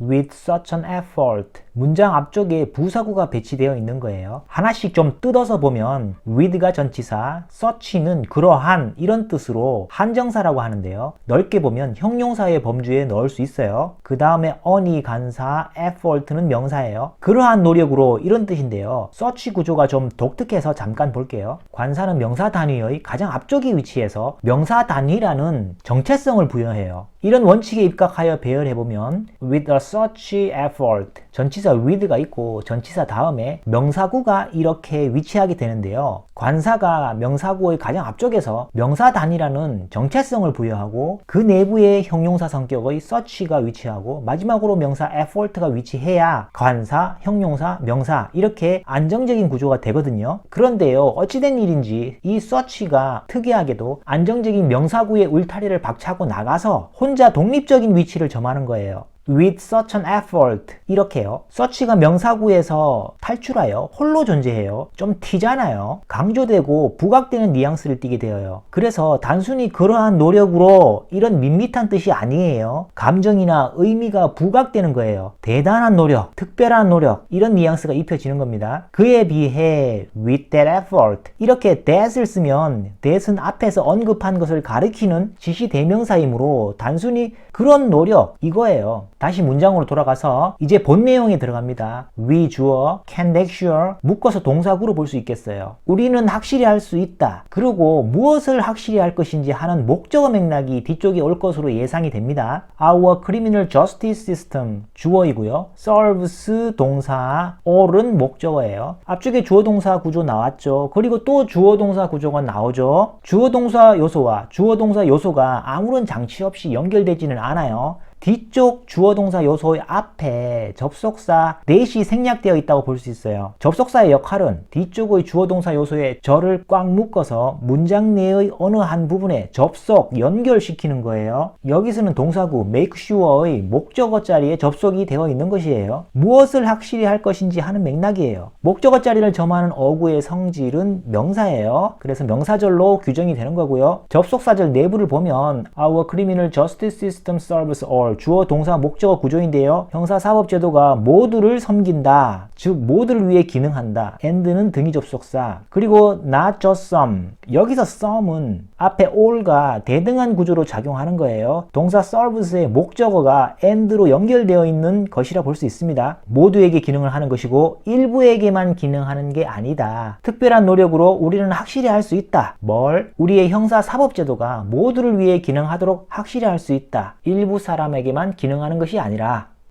with such an effort. 문장 앞쪽에 부사구가 배치되어 있는 거예요. 하나씩 좀 뜯어서 보면 with가 전치사, such는 그러한 이런 뜻으로 한정사라고 하는데요. 넓게 보면 형용사의 범주에 넣을 수 있어요. 그 다음에 on이 간사, effort는 명사예요. 그러한 노력으로 이런 뜻인데요. such 구조가 좀 독특해서 잠깐 볼게요. 관사는 명사 단위의 가장 앞쪽에 위치해서 명사 단위라는 정체성을 부여해요. 이런 원칙에 입각하여 배열해보면 with a such effort 전치사 with가 있고 전치사 다음에 명사구가 이렇게 위치하게 되는데요. 관사가 명사구의 가장 앞쪽에서 명사 단위라는 정체성을 부여하고 그 내부에 형용사 성격의 such가 위치하고 마지막으로 명사 effort가 위치해야 관사, 형용사, 명사 이렇게 안정적인 구조가 되거든요. 그런데요. 어찌된 일인지 이 such가 특이하게도 안정적인 명사구의 울타리를 박차고 나가서 혼자 독립적인 위치를 점하는 거예요. With such an effort 이렇게요. such가 명사구에서 탈출하여 홀로 존재해요. 좀 튀잖아요. 강조되고 부각되는 뉘앙스를 띠게 되어요. 그래서 단순히 그러한 노력으로 이런 밋밋한 뜻이 아니에요. 감정이나 의미가 부각되는 거예요. 대단한 노력, 특별한 노력 이런 뉘앙스가 입혀지는 겁니다. 그에 비해 with that effort 이렇게 that을 쓰면 that은 앞에서 언급한 것을 가리키는 지시 대명사이므로 단순히 그런 노력 이거예요. 다시 문장으로 돌아가서 이제 본 내용에 들어갑니다. we 주어 can make sure 묶어서 동사구로 볼 수 있겠어요. 우리는 확실히 할 수 있다. 그리고 무엇을 확실히 할 것인지 하는 목적어 맥락이 뒤쪽에 올 것으로 예상이 됩니다. Our criminal justice system 주어이고요. serves 동사 all은 목적어예요. 앞쪽에 주어 동사 구조 나왔죠. 그리고 또 주어 동사 구조가 나오죠. 주어 동사 요소와 주어 동사 요소가 아무런 장치 없이 연결되지는 않아요. 뒤쪽 주어 동사 요소의 앞에 접속사 넷이 생략되어 있다고 볼 수 있어요. 접속사의 역할은 뒤쪽의 주어 동사 요소에 절을 꽉 묶어서 문장 내의 어느 한 부분에 접속, 연결시키는 거예요. 여기서는 동사구 make sure의 목적어 자리에 접속이 되어 있는 것이에요. 무엇을 확실히 할 것인지 하는 맥락이에요. 목적어 자리를 점하는 어구의 성질은 명사예요. 그래서 명사절로 규정이 되는 거고요. 접속사절 내부를 보면 our criminal justice system serves all 주어 동사 목적어 구조인데요. 형사 사법 제도가 모두를 섬긴다. 즉 모두를 위해 기능한다. and는 등위 접속사. 그리고 not just some. 여기서 some은 앞에 all가 대등한 구조로 작용하는 거예요. 동사 serves의 목적어가 and로 연결되어 있는 것이라 볼 수 있습니다. 모두에게 기능을 하는 것이고 일부에게만 기능하는 게 아니다. 특별한 노력으로 우리는 확실히 할 수 있다. 뭘? 우리의 형사 사법 제도가 모두를 위해 기능하도록 확실히 할 수 있다. 일부 사람 에게만 기능하는 것이 아니라